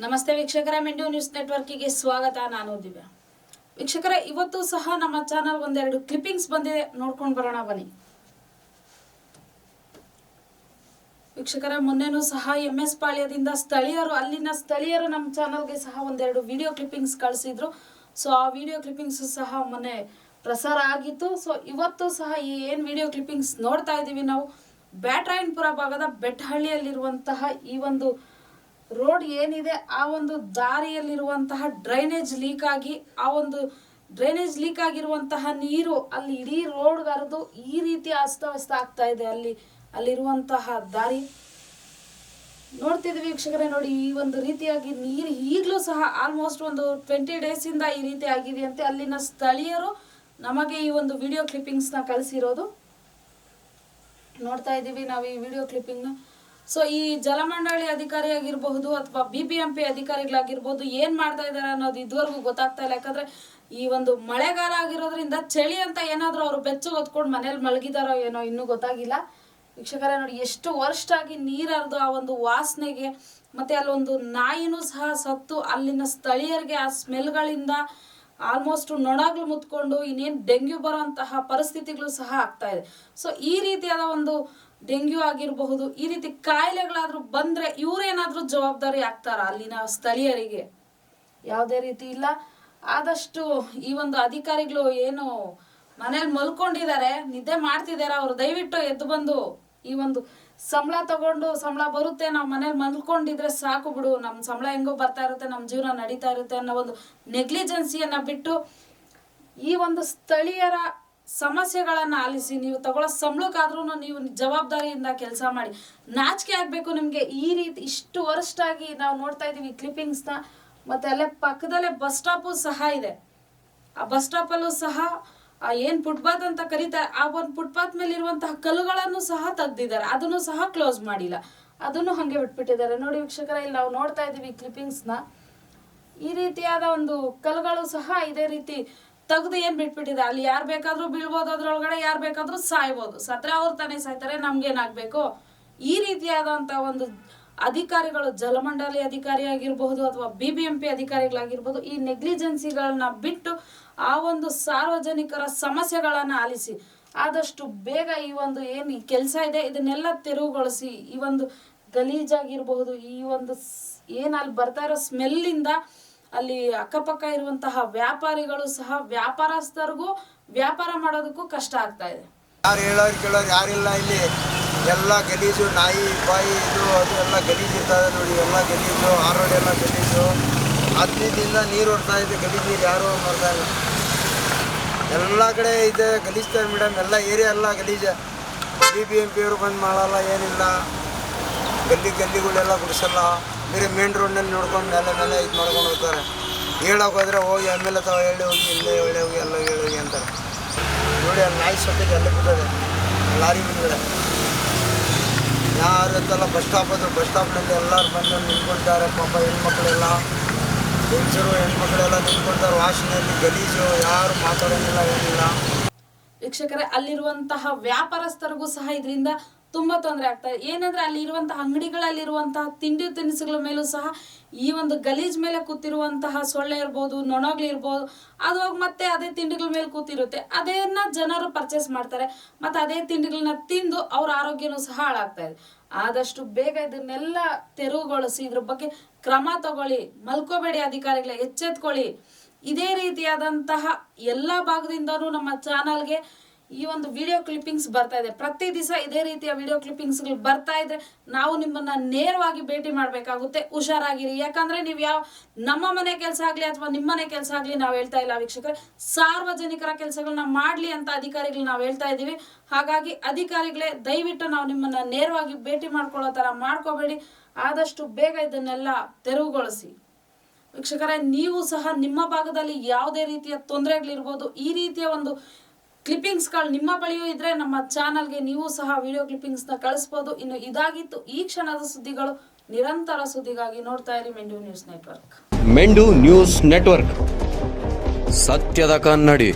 ನಮಸ್ತೆ ವೀಕ್ಷಕರ, ಮೆಂಡು ನ್ಯೂಸ್ ನೆಟ್ವರ್ಕಿಗೆ ಸ್ವಾಗತ. ನಾನು ದಿವ್ಯಾ. ವೀಕ್ಷಕರ, ಇವತ್ತು ಸಹ ನಮ್ಮ ಚಾನಲ್ ಒಂದೆರಡು ಕ್ಲಿಪ್ಪಿಂಗ್ಸ್ ಬಂದಿದೆ. ನೋಡ್ಕೊಂಡು ಬರೋಣ, ಬನ್ನಿ. ವೀಕ್ಷಕರ, ಮೊನ್ನೆನೂ ಸಹ ಎಂ ಎಸ್ ಪಾಳ್ಯದಿಂದ ಸ್ಥಳೀಯರು, ಅಲ್ಲಿನ ಸ್ಥಳೀಯರು ನಮ್ಮ ಚಾನಲ್ಗೆ ಸಹ ಒಂದೆರಡು ವಿಡಿಯೋ ಕ್ಲಿಪ್ಪಿಂಗ್ಸ್ ಕಳಿಸಿದ್ರು. ಸೊ, ಆ ವಿಡಿಯೋ ಕ್ಲಿಪ್ಪಿಂಗ್ಸ್ ಸಹ ಮೊನ್ನೆ ಪ್ರಸಾರ ಆಗಿತ್ತು. ಸೊ, ಇವತ್ತು ಸಹ ಈ ಏನು ವಿಡಿಯೋ ಕ್ಲಿಪ್ಪಿಂಗ್ಸ್ ನೋಡ್ತಾ ಇದ್ದೀವಿ ನಾವು, ಬ್ಯಾಟ್ರಾಯನ್ಪುರ ಭಾಗದ ಬೆಟ್ಟಹಳ್ಳಿಯಲ್ಲಿರುವಂತಹ ಈ ಒಂದು ರೋಡ್ ಏನಿದೆ, ಆ ಒಂದು ದಾರಿಯಲ್ಲಿರುವಂತಹ ಡ್ರೈನೇಜ್ ಲೀಕ್ ಆಗಿ, ಆ ಒಂದು ಡ್ರೈನೇಜ್ ಲೀಕ್ ಆಗಿರುವಂತಹ ನೀರು ಅಲ್ಲಿ ಇಡೀ ರೋಡ್ ಹರಿದು ಈ ರೀತಿ ಅಸ್ತವ್ಯಸ್ತ ಆಗ್ತಾ ಇದೆ ಅಲ್ಲಿ, ಅಲ್ಲಿರುವಂತಹ ದಾರಿ. ನೋಡ್ತಿದ್ವಿ ವೀಕ್ಷಕರೇ, ನೋಡಿ ಈ ಒಂದು ರೀತಿಯಾಗಿ ನೀರು ಈಗಲೂ ಸಹ ಆಲ್ಮೋಸ್ಟ್ ಒಂದು ಟ್ವೆಂಟಿ ಡೇಸಿಂದ ಈ ರೀತಿ ಆಗಿದೆಯಂತೆ. ಅಲ್ಲಿನ ಸ್ಥಳೀಯರು ನಮಗೆ ಈ ಒಂದು ವಿಡಿಯೋ ಕ್ಲಿಪ್ಪಿಂಗ್ಸ್ನ ಕಳಿಸಿರೋದು. ನೋಡ್ತಾ ಇದ್ದೀವಿ ನಾವು ಈ ವಿಡಿಯೋ ಕ್ಲಿಪ್ಪಿಂಗ್ನ ಸೊ ಈ ಜಲಮಂಡಳಿ ಅಧಿಕಾರಿ ಆಗಿರಬಹುದು ಅಥವಾ ಬಿ ಬಿ ಎಂ ಪಿ ಅಧಿಕಾರಿಗಳಾಗಿರ್ಬೋದು ಏನ್ ಮಾಡ್ತಾ ಇದಾರೆ ಅನ್ನೋದು ಇದುವರೆಗೂ ಗೊತ್ತಾಗ್ತಾ ಇಲ್ಲ. ಯಾಕಂದ್ರೆ ಈ ಒಂದು ಮಳೆಗಾಲ ಆಗಿರೋದ್ರಿಂದ ಚಳಿ ಅಂತ ಏನಾದ್ರೂ ಅವ್ರು ಬೆಚ್ಚಗೆ ಹೊತ್ಕೊಂಡು ಮನೇಲಿ ಮಲಗಿದಾರೋ ಏನೋ ಇನ್ನೂ ಗೊತ್ತಾಗಿಲ್ಲ. ವೀಕ್ಷಕರೇ, ನೋಡಿ, ಎಷ್ಟು ವರ್ಸ್ಟ್ ಆಗಿ ಹರಿದು ಆ ಒಂದು ವಾಸನೆಗೆ ಮತ್ತೆ ಅಲ್ಲೊಂದು ನಾಯಿನೂ ಸಹ ಸತ್ತು. ಅಲ್ಲಿನ ಸ್ಥಳೀಯರಿಗೆ ಆ ಸ್ಮೆಲ್ಗಳಿಂದ ಆಲ್ಮೋಸ್ಟ್ ನೊಣಗಳು ಮುತ್ಕೊಂಡು ಇನ್ನೇನು ಡೆಂಗ್ಯೂ ಬರುವಂತಹ ಪರಿಸ್ಥಿತಿಗಳು ಸಹ ಆಗ್ತಾ ಇದೆ. ಸೊ ಈ ರೀತಿಯಾದ ಒಂದು ಡೆಂಗ್ಯೂ ಆಗಿರಬಹುದು, ಈ ರೀತಿ ಕಾಯಿಲೆಗಳಾದ್ರೂ ಬಂದ್ರೆ ಇವ್ರೇನಾದ್ರೂ ಜವಾಬ್ದಾರಿ ಆಗ್ತಾರ ಅಲ್ಲಿನ ಸ್ಥಳೀಯರಿಗೆ? ಯಾವುದೇ ರೀತಿ ಇಲ್ಲ. ಆದಷ್ಟು ಈ ಒಂದು ಅಧಿಕಾರಿಗಳು ಏನು ಮನೇಲಿ ಮಲ್ಕೊಂಡಿದ್ದಾರೆ, ನಿದ್ದೆ ಮಾಡ್ತಿದ್ದಾರೆ ಅವರು ದಯವಿಟ್ಟು ಎದ್ದು ಬಂದು ಈ ಒಂದು ಸಂಬಳ ತಗೊಂಡು ಸಂಬಳ ಬರುತ್ತೆ, ನಾವು ಮನೇಲಿ ಮಲ್ಕೊಂಡಿದ್ರೆ ಸಾಕು ಬಿಡು. ನಮ್ಮ ಸಂಬಳ ಹೆಂಗೋ ಬರ್ತಾ ಇರುತ್ತೆ ನಮ್ಮ ಜೀವನ ನಡೀತಾ ಇರುತ್ತೆ ಅನ್ನೋ ಒಂದು ನೆಗ್ಲಿಜೆನ್ಸಿಯನ್ನು ಬಿಟ್ಟು ಈ ಒಂದು ಸ್ಥಳೀಯರ ಸಮಸ್ಯೆಗಳನ್ನು ಆಲಿಸಿ, ನೀವು ತಗೊಳ್ಳೋ ಸಂಬಳಕ್ಕಾದ್ರೂ ನೀವು ಜವಾಬ್ದಾರಿಯಿಂದ ಕೆಲಸ ಮಾಡಿ. ನಾಚಿಕೆ ಆಗಬೇಕು ನಿಮಗೆ. ಈ ರೀತಿ ಇಷ್ಟು ವರ್ಷಾಗಿ ನಾವು ನೋಡ್ತಾ ಇದೀವಿ ಕ್ಲಿಪ್ಪಿಂಗ್ಸ್ನ ಮತ್ತೆ ಅಲ್ಲೇ ಪಕ್ಕದಲ್ಲೇ ಬಸ್ ಸ್ಟಾಪು ಸಹ ಇದೆ. ಆ ಬಸ್ ಸ್ಟಾಪಲ್ಲೂ ಸಹ ಆ ಏನ್ ಫುಟ್ಪಾತ್ ಅಂತ ಕರೀತಾರೆ, ಆ ಒಂದು ಫುಟ್ಪಾತ್ ಮೇಲೆ ಇರುವಂತಹ ಕಲ್ಲುಗಳನ್ನು ಸಹ ತೆಗ್ದಿದ್ದಾರೆ. ಅದನ್ನು ಸಹ ಕ್ಲೋಸ್ ಮಾಡಿಲ್ಲ. ಅದನ್ನು ಹಂಗೆ ಬಿಟ್ಬಿಟ್ಟಿದ್ದಾರೆ. ನೋಡಿ ವೀಕ್ಷಕರ, ಇಲ್ಲಿ ನಾವು ನೋಡ್ತಾ ಇದೀವಿ ಕ್ಲಿಪ್ಪಿಂಗ್ಸ್ನ ಈ ರೀತಿಯಾದ ಒಂದು ಕಲ್ಲುಗಳು ಸಹ ಇದೇ ರೀತಿ ತೆಗ್ದು ಏನ್ ಬಿಟ್ಬಿಟ್ಟಿದೆ? ಅಲ್ಲಿ ಯಾರು ಬೇಕಾದ್ರೂ ಬೀಳ್ಬೋದು, ಅದ್ರೊಳಗಡೆ ಯಾರು ಬೇಕಾದ್ರೂ ಸಾಯ್ಬೋದು. ಸತ್ರ ಅವ್ರು ತಾನೇ ಸಾಯ್ತಾರೆ ನಮ್ಗೇನಾಗಬೇಕು ಈ ರೀತಿಯಾದಂತ ಒಂದು ಅಧಿಕಾರಿಗಳು, ಜಲಮಂಡಳಿ ಅಧಿಕಾರಿ ಆಗಿರಬಹುದು ಅಥವಾ ಬಿ ಬಿ ಎಂ ಅಧಿಕಾರಿಗಳಾಗಿರ್ಬೋದು ಈ ನೆಗ್ಲಿಜೆನ್ಸಿಗಳನ್ನ ಬಿಟ್ಟು ಆ ಒಂದು ಸಾರ್ವಜನಿಕರ ಸಮಸ್ಯೆಗಳನ್ನ ಆಲಿಸಿ, ಆದಷ್ಟು ಬೇಗ ಈ ಒಂದು ಏನು ಕೆಲಸ ಇದೆ, ಇದನ್ನೆಲ್ಲ ತೆರವುಗೊಳಿಸಿ, ಈ ಒಂದು ಗಲೀಜಾಗಿರಬಹುದು, ಈ ಒಂದು ಏನ್ ಅಲ್ಲಿ ಬರ್ತಾ ಇರೋ ಸ್ಮೆಲ್ಲಿಂದ ಅಲ್ಲಿ ಅಕ್ಕಪಕ್ಕ ಇರುವಂತಹ ವ್ಯಾಪಾರಿಗಳು ಸಹ ವ್ಯಾಪಾರಸ್ಥರಿಗೂ ವ್ಯಾಪಾರ ಮಾಡೋದಕ್ಕೂ ಕಷ್ಟ ಆಗ್ತಾ ಇದೆ. ಯಾರು ಹೇಳೋರು ಕೇಳೋರು ಯಾರಿಲ್ಲ ಇಲ್ಲಿ. ಎಲ್ಲ ಗಲೀಜು, ನಾಯಿ, ಬಾಯಿ, ಇದು, ಅದು ಎಲ್ಲ ಗಲೀಜು ಇರ್ತದೆ ನೋಡಿ. ಎಲ್ಲ ಗಲೀಜು ಆ ರೋಡ್ ಎಲ್ಲ ಗಲೀಜು. ಹದಿನೈದಿಂದ ನೀರು ಹೊಡ್ತಾ ಇದೆ, ಗಲೀಜು ಯಾರು ಮಾಡ್ತಾ ಇಲ್ಲ. ಎಲ್ಲ ಕಡೆ ಇದೆ ಗಲೀಜ್ತಾರೆ ಮೇಡಮ್ ಎಲ್ಲ ಏರಿಯಾ ಎಲ್ಲ ಗಲೀಜು. ಬಿ ಬಿ ಎಂ ಪಿಯವರು ಬಂದು ಮಾಡಲ್ಲ, ಏನಿಲ್ಲ. ಗಲ್ಲಿ ಗಲ್ಲಿಗಳೆಲ್ಲ ಗುಡಿಸಲ್ಲ. ಬೇರೆ ಮೇನ್ ರೋಡ್ನಲ್ಲಿ ನೋಡ್ಕೊಂಡು ಮೇಲೆ ಮೇಲೆ ಇದು ಮಾಡ್ಕೊಂಡು ಹೋಗ್ತಾರೆ. ಹೇಳೋಕೆ ಹೋದರೆ ಹೋಗಿ ಆಮೇಲೆ ತಗೋ ಹೇಳಿ ಹೋಗಿ, ಇಲ್ಲೇ ಹೇಳಿ ಹೋಗಿ, ಎಲ್ಲ ಹೇಳಿ ಹೋಗಿ ಅಂತಾರೆ. ನೋಡಿ ಅಲ್ಲಿ ನಾಯಿ ಸೊಟ್ಟಿಗೆ ಎಲ್ಲ ಬಿಟ್ಟಿದೆ ಲಾರಿ ಮುಂದ್ಗಡೆ ಯಾರು ಅಂತಲ್ಲ ಬಸ್ ಸ್ಟಾಪ್ ಅದು ಬಸ್ ಸ್ಟಾಪ್ನಲ್ಲಿ ಎಲ್ಲರೂ ಬಂದು ನಿಂತ್ಕೊಳ್ತಾರೆ. ಪಾಪ ಹೆಣ್ಮಕ್ಳೆಲ್ಲ, ಹೆಂಗಸರು, ಹೆಣ್ಮಕ್ಳೆಲ್ಲ ನಿಂತ್ಕೊಳ್ತಾರೆ. ವಾಸನೆಯಲ್ಲಿ ಗಲೀಜು, ಯಾರು ಮಾತಾಡೋದಿಲ್ಲ ಏನಿಲ್ಲ. ವೀಕ್ಷಕರೇ, ಅಲ್ಲಿರುವಂತಹ ವ್ಯಾಪಾರಸ್ಥರಿಗೂ ಸಹ ಇದರಿಂದ ತುಂಬಾ ತೊಂದರೆ ಆಗ್ತಾ ಇದೆ. ಏನಂದ್ರೆ ಅಲ್ಲಿ ಇರುವಂತಹ ಅಂಗಡಿಗಳಲ್ಲಿರುವಂತಹ ತಿಂಡಿ ತಿನಿಸುಗಳ ಮೇಲೂ ಸಹ ಈ ಒಂದು ಗಲೀಜ್ ಮೇಲೆ ಕೂತಿರುವಂತಹ ಸೊಳ್ಳೆ ಇರ್ಬೋದು ನೊಣಗಳಿರ್ಬೋದು ಅದು ಹೋಗಿ ಮತ್ತೆ ಅದೇ ತಿಂಡಿಗಳ ಮೇಲೆ ಕೂತಿರುತ್ತೆ. ಅದನ್ನ ಜನರು ಪರ್ಚೇಸ್ ಮಾಡ್ತಾರೆ. ಮತ್ತೆ ಅದೇ ತಿಂಡಿಗಳನ್ನ ತಿಂದು ಅವ್ರ ಆರೋಗ್ಯನೂ ಸಹ ಹಾಳಾಗ್ತಾ ಇದೆ. ಆದಷ್ಟು ಬೇಗ ಇದನ್ನೆಲ್ಲ ತೆರವುಗೊಳಿಸಿ, ಇದ್ರ ಬಗ್ಗೆ ಕ್ರಮ ತಗೊಳ್ಳಿ, ಮಲ್ಕೋಬೇಡಿ ಅಧಿಕಾರಿಗಳೇ, ಎಚ್ಚೆತ್ಕೊಳ್ಳಿ. ಇದೇ ರೀತಿಯಾದಂತಹ ಎಲ್ಲ ಭಾಗದಿಂದನೂ ನಮ್ಮ ಚಾನಲ್ಗೆ ಈ ಒಂದು ವಿಡಿಯೋ ಕ್ಲಿಪ್ಪಿಂಗ್ಸ್ ಬರ್ತಾ ಇದೆ. ಪ್ರತಿ ದಿವಸ ಇದೇ ರೀತಿಯ ವಿಡಿಯೋ ಕ್ಲಿಪ್ಪಿಂಗ್ಸ್ಗಳು ಬರ್ತಾ ಇದ್ರೆ ನಾವು ನಿಮ್ಮನ್ನ ನೇರವಾಗಿ ಭೇಟಿ ಮಾಡಬೇಕಾಗುತ್ತೆ. ಹುಷಾರಾಗಿರಿ. ಯಾಕಂದ್ರೆ ನೀವು ಯಾವ ನಮ್ಮ ಮನೆ ಕೆಲಸ ಆಗಲಿ ಅಥವಾ ನಿಮ್ಮ ಮನೆ ಕೆಲಸ ಆಗಲಿ ನಾವು ಹೇಳ್ತಾ ಇಲ್ಲ ವೀಕ್ಷಕರೇ. ಸಾರ್ವಜನಿಕರ ಕೆಲಸಗಳನ್ನ ಮಾಡಲಿ ಅಂತ ಅಧಿಕಾರಿಗಳು ನಾವು ಹೇಳ್ತಾ ಇದ್ದೀವಿ. ಹಾಗಾಗಿ ಅಧಿಕಾರಿಗಳೇ ದಯವಿಟ್ಟು ನಾವು ನಿಮ್ಮನ್ನ ನೇರವಾಗಿ ಭೇಟಿ ಮಾಡ್ಕೊಳ್ಳೋ ಥರ ಮಾಡ್ಕೋಬೇಡಿ. ಆದಷ್ಟು ಬೇಗ ಇದನ್ನೆಲ್ಲ ತೆರವುಗೊಳಿಸಿ. ವೀಕ್ಷಕರೇ, ನೀವು ಸಹ ನಿಮ್ಮ ಭಾಗದಲ್ಲಿ ಯಾವುದೇ ರೀತಿಯ ತೊಂದರೆಗಳಿರ್ಬೋದು, ಈ ರೀತಿಯ ಒಂದು ಕ್ಲಿಪ್ಪಿಂಗ್ಸ್ಗಳು ನಿಮ್ಮ ಬಳಿಯೂ ಇದ್ರೆ ನಮ್ಮ ಚಾನಲ್ಗೆ ನೀವು ಸಹ ವಿಡಿಯೋ ಕ್ಲಿಪ್ಪಿಂಗ್ಸ್ನ ಕಳಿಸ್ಬೋದು. ಇನ್ನು ಇದಾಗಿತ್ತು ಈ ಕ್ಷಣದ ಸುದ್ದಿಗಳು. ನಿರಂತರ ಸುದ್ದಿಗಾಗಿ ನೋಡ್ತಾ ಇರಿ Mendu news network. Mendu news network. ಸತ್ಯದ ಕನ್ನಡಿ.